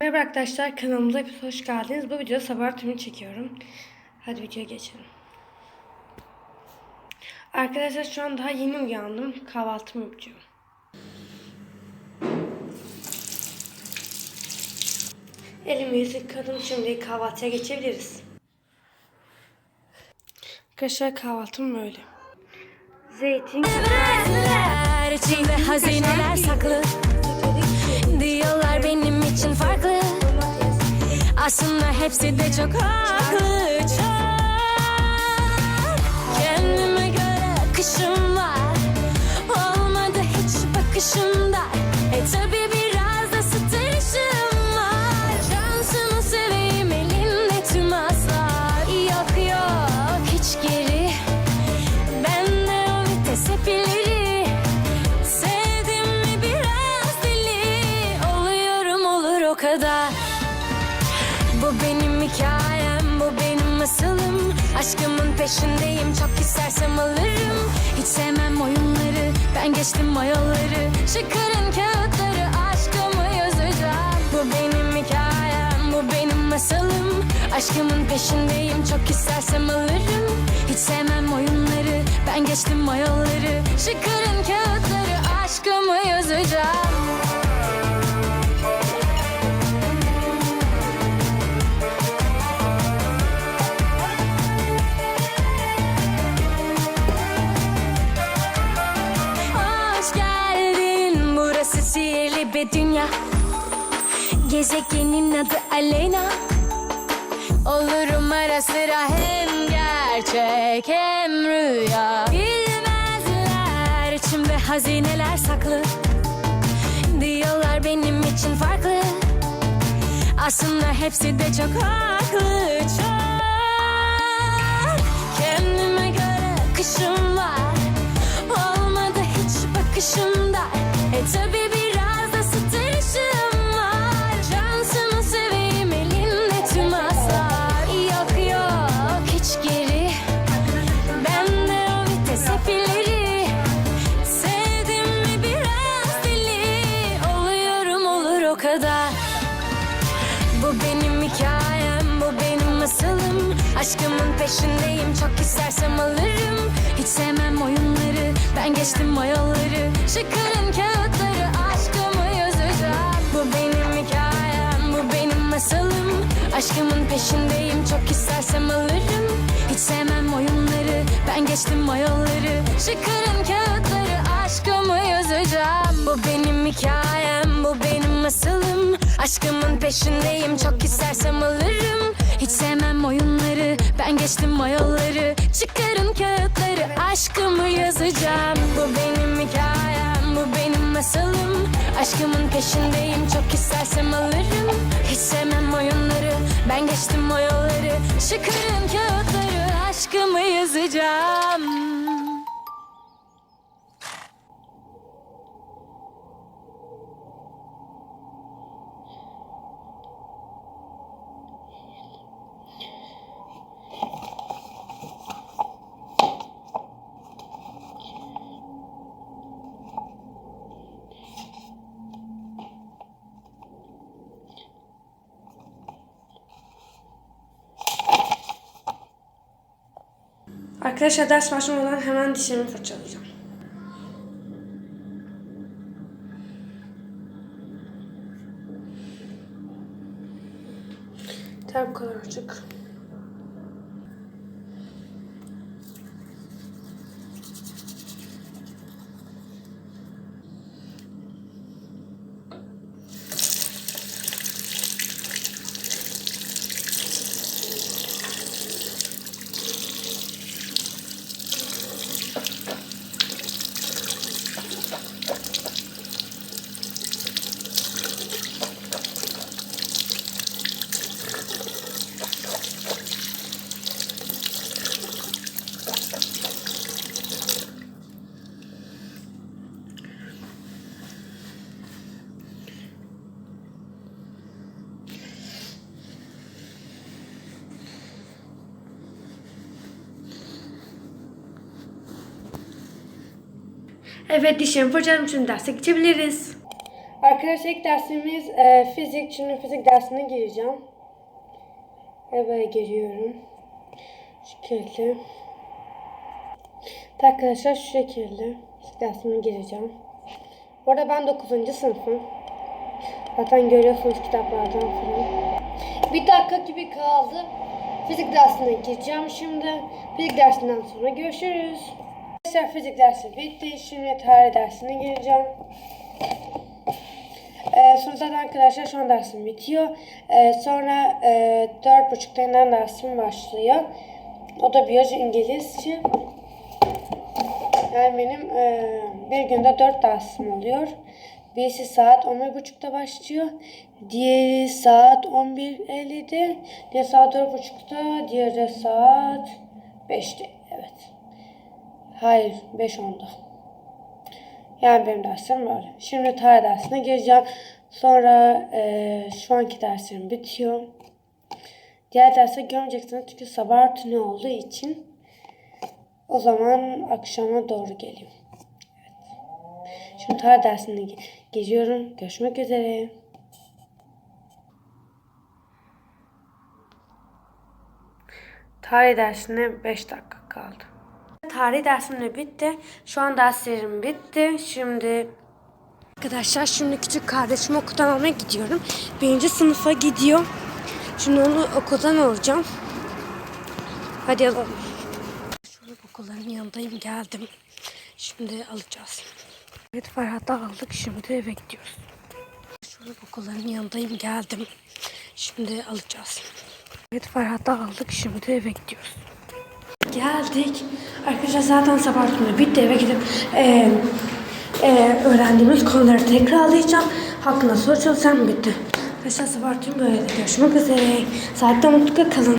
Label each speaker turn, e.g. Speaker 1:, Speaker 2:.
Speaker 1: Merhaba arkadaşlar kanalımıza hepiniz hoş geldiniz. Bu videoda sabah tümünü çekiyorum. Hadi videoya geçelim. Arkadaşlar şu an daha yeni uyandım. Kahvaltımı yapacağım. Elimi yüzü yıkadım. Şimdi kahvaltıya geçebiliriz. Arkadaşlar kahvaltım böyle. Zeytin,
Speaker 2: içinde hazineler Aslında hepsi de çok haklı Çok Kendime göre akışım var. Olmadı hiç bakışımda. E tabi biraz da stresim var. Şansımı seveyim elinde tüm aslar. Yok yok hiç geri. Ben de o vites hep ileri Sevdim mi biraz deli. Oluyorum olur o kadar Aşkımın peşindeyim çok istersem alırım. Hiç sevmem oyunları ben geçtim o yolları Çıkarın kağıtları aşkımı yazacağım. Bu benim hikayem bu benim masalım. Aşkımın peşindeyim çok istersem alırım. Hiç sevmem oyunları ben geçtim o yolları Çıkarın kağıtları aşkımı yazacağım dünya Gezegenin adı Aleyna. Olurum ara sıra hem gerçek hem rüya. Bilmezler içimde hazineler saklı. Diyorlar benim için farklı. Aslında hepsi de çok haklı Çok. Kendime göre akışım var. Olmadı hiç bakışımda. E tabi kadar. Bu benim hikayem, bu benim masalım Aşkımın peşindeyim, çok istersem alırım. Hiç sevmem oyunları, ben geçtim o yolları Çıkarın kağıtları, aşkımı yazacağım Bu benim hikayem, bu benim masalım Aşkımın peşindeyim, çok istersem alırım. Hiç sevmem oyunları, ben geçtim o yolları Çıkarın kağıtları, aşkımı yazacağım Bu benim hikayem, bu benim masalım Aşkımın peşindeyim çok istersem alırım. Hiç sevmem oyunları ben geçtim o yolları Çıkarın kağıtları aşkımı yazacağım. Bu benim hikayem bu benim masalım Aşkımın peşindeyim çok istersem alırım. Hiç sevmem oyunları ben geçtim o yolları Çıkarın kağıtları aşkımı yazacağım
Speaker 1: Arkadaşlar ders başlamadan hemen dişlerimi fırçalayacağım. Tabi bu kadar açık. Evet dişlerimi fırçaladım için derse geçebiliriz. Arkadaşlar ilk dersimiz e, fizik. Şimdi fizik dersine gireceğim. Evet giriyorum. Şu şekilde. Arkadaşlar şu şekilde. Fizik dersine gireceğim. Bu arada ben 9. sınıfım. Zaten görüyorsunuz kitaplardan falan. Bir dakika gibi kaldı. Fizik dersine gireceğim şimdi. Fizik dersinden sonra görüşürüz. Arkadaşlar fizik dersi bitti. Şimdi tarih dersine gireceğim. Ee, sonra zaten arkadaşlar şu an dersim bitiyor. Ee, sonra e, dört buçukta yeniden dersim başlıyor. O da biyoloji İngilizce. Yani benim e, bir günde dört dersim oluyor. Birisi saat 11.30'da başlıyor. Diğeri saat 11.50'de. Diğeri saat 4.30'da. Diğeri saat 5'te. Evet. Hayır 5.10'da. Yani benim derslerim böyle. Şimdi tarih dersine gireceğim. Sonra e, şu anki derslerim bitiyor. Diğer derse görmeyeceksiniz çünkü sabah rutini olduğu için o zaman akşama doğru geliyor. Evet. Şimdi tarih dersine gi- giriyorum. Görüşmek üzere. Tarih dersine 5 dakika kaldı. Tarih dersim de bitti. Şu an derslerim bitti. Şimdi arkadaşlar şimdi küçük kardeşimi okuldan almaya gidiyorum. Birinci sınıfa gidiyor. Şimdi onu okuldan alacağım. Hadi alalım. An okulların yanındayım geldim. Şimdi alacağız. Evet Ferhat'ı aldık. Şimdi eve gidiyoruz. An okulların yanındayım geldim. Şimdi alacağız. Evet Ferhat'ı aldık. Şimdi eve gidiyoruz. Geldik. Arkadaşlar zaten sabah günü bitti. Eve gidip eee eee, öğrendiğimiz konuları tekrarlayacağım. Hakkında soru çözsem bitti. Arkadaşlar sabah günü böyle. Görüşmek üzere. Saatte mutlaka kalın.